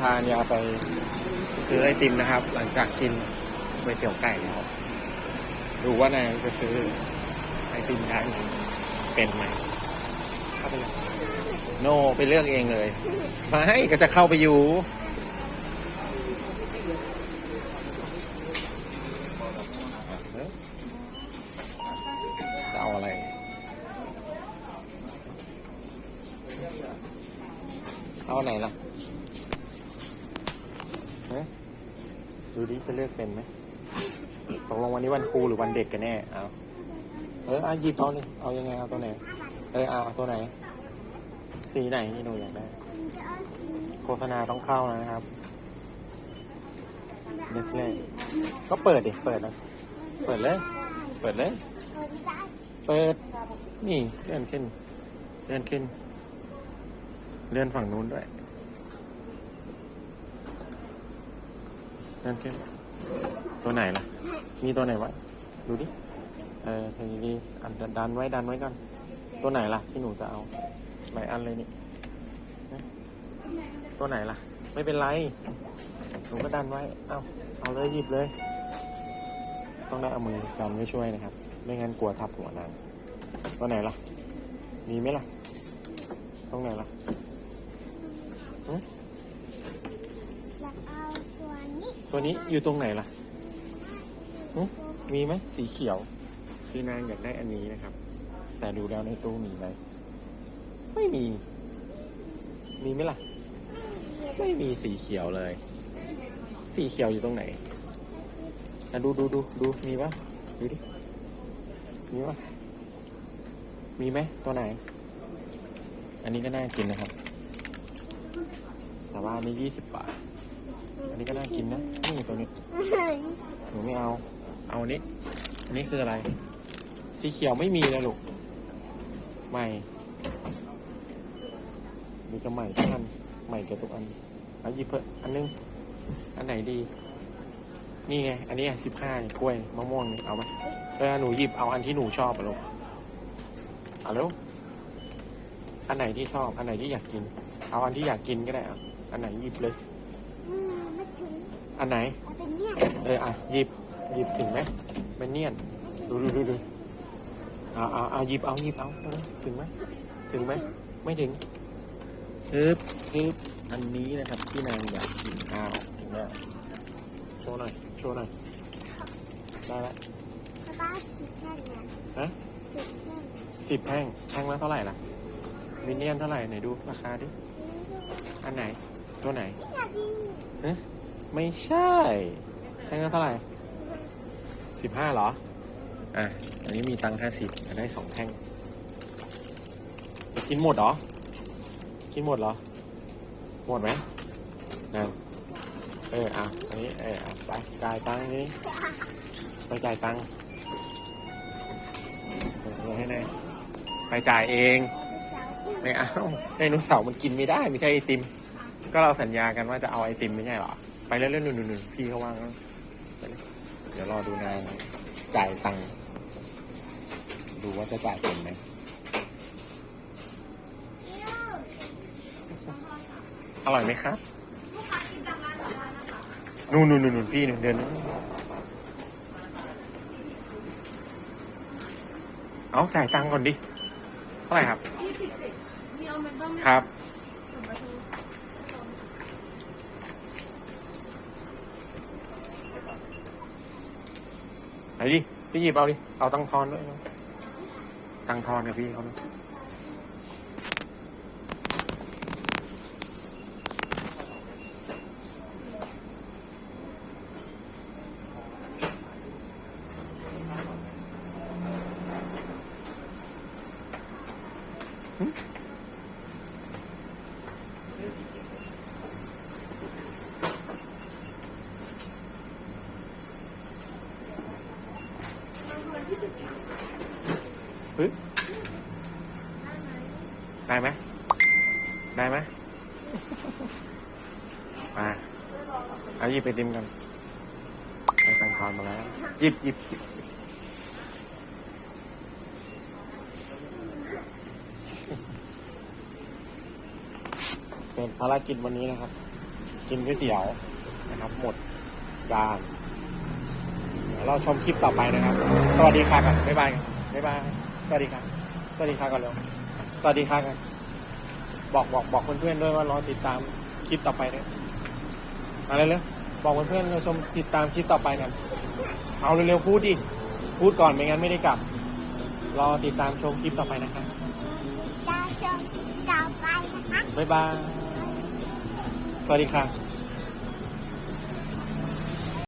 พานยาไปซื้อไอติมนะครับ หลังจากกินก๋วยเตี๋ยวไก่แล้วดูว่านายจะซื้อไอติมได้ไหมเป็นไหมเข้าไปเลยโนไปเลือกเองเลยไม่ก็จะเข้าไปอยู่จะเอาอะไรเอาไหนล่ะ เฮ้ยดูดิจะเลือกเป็นไหมตกลงวันนี้วันครูหรือวันเด็กกันแน่ เอาเออเอาหยิบเอาเลยเอายังไงเอาตัวไหน เออเอาเอาตัวไหน สีไหนที่หนูอยากได้ โฆษณาต้องเข้านะครับเนสเล่ก็เปิดดิ เปิดนะเปิดเลย เปิดเลย เปิด นี่เลื่อนขึ้น เลื่อนขึ้น เลื่อนฝั่งนู้นด้วย เลื่นขึ้นตัวไหนล่ะ มีตัวไหนวะ ดูดิ เออทีนี้อันดันไว้ดันไว้ก่อน ตัวไหนล่ะ ที่หนูจะเอา หลายอันเลยนี่ ตัวไหนล่ะ ไม่เป็นไร หนูก็ดันไว้ เอาเอาเลยหยิบเลย ต้องได้เอามือดันไว้ช่วยนะครับ ไม่งั้นกลัวทับหัวนาง ตัวไหนล่ะ มีไหมล่ะ ตรงไหนล่ะ อยากเอาตัวนี้ ตัวนี้อยู่ตรงไหนล่ะหึมีไหมสีเขียว คือนางอยากได้อันนี้นะครับ แต่ดูแล้วในตู้มีไหมไม่มี มีไหมล่ะ ไม่มีสีเขียวเลย สีเขียวอยู่ตรงไหนอะดูดูดูดูมีปะดูดิมีปะมีไหมตัวไหน อันนี้ก็น่ากินนะครับ แต่ว่าอันนี้ยี่สิบบาท อันนี้ก็น่ากินนะ นี่ตัวนี้ หนูไม่เอา เอาอันนี้ อันนี้คืออะไร สีเขียวไม่มีเลยลูก ใหม่ มีจะใหม่ทุกอัน ใหม่กับทุกอันเอาหยิบเพิ่มอันนึง อันไหนดี นี่ไง อันนี้สิบห้ากล้วยมะม่วงนี่เอาไหมเออหนูหยิบเอาอันที่หนูชอบอะลูกเอาเร็วอันไหนที่ชอบ อันไหนที่อยากกิน เอาอันที่อยากกินก็ได้อะอันไหนหยิบเลยอืมไม่ ถึงอันไหน เอาเป็นเนี่ยเอออะหยิบหยิบถึงไหมเป็นเนียนดูดูดูดูเอาเอาเอาหยิบเอาหยิบเอาเอาถึงไหมถึงไหมไม่ถึงฮึบฮึบอันนี้นะครับที่นางอยากกินอ้าวถึงแล้วโชว์หน่อยโชว์หน่อยได้แล้วป้าสิบแค่เนี่ยฮะสิบแค่สิบแท่งแท่งละเท่าไหร่ล่ะมินเนี่ยนเท่าไหร่ไหนดูราคาดิอันไหนตัวไหน อยากกิน ไม่ใช่แท่งละเท่าไหร่สิบห้าเหรอ อะ อันนี้มีตังค์ห้าสิบได้สองแท่ง จะกินหมดเหรอ กินหมดเหรอ หมดไหมนั่นเออ อะ อันนี้ เอออะไปจ่ายตังค์นี้ไปจ่ายตังค์เออให้แน่ไปจ่ายเองไม่เอาไดโนเสาร์มันกินไม่ได้ ไม่ใช่ไอติม ก็เราสัญญากันว่าจะเอาไอติมไม่ใช่เหรอ ไปเรื่อยๆหนุ่นๆพี่เขาว่างแล้วไปเลยเดี๋ยวรอดูนางจ่ายตังค์ดูว่าจะจ่ายเป็นไหมอร่อยไหมครับนู่นนู่นนู่นพี่หนึ่งเดินเอาจ่ายตังค์ก่อนดิ เท่าไหร่ครับ ครับ ไหนดิ พี่หยิบเอาดิ เอาตังทอนด้วยนะตังทอนกับพี่เขาน ปึ๊บได้ไหมได้ไหมมาเอาหยิบไปติมกันได้ตังค์ทอนมาแล้วหยิบหยิบเสร็จภารกิจวันนี้นะครับ กินก๋วยเตี๋ยวนะครับ หมดจาน ราชมคลิปต่อไปนะครับ สวัสดีค่ะกันบ๊ายบายกันบ๊ายบายสวัสดีค่ะสวัสดีค่ะก่อนเร็วสวัสดีค่ะกันบอกบอกบอกเพื่อนๆด้วยว่ารอติดตามคลิปต่อไปด้วยมาเร็วๆบอกเพื่อนๆเราชมติดตามคลิปต่อไปกันเอาเร็วๆพูดดิพูดก่อนไม่งั้นไม่ได้กลับ รอติดตามชมคลิปต่อไปนะครับจะชมต่อไปนะคะบ๊ายบายสวัสดีค่ะ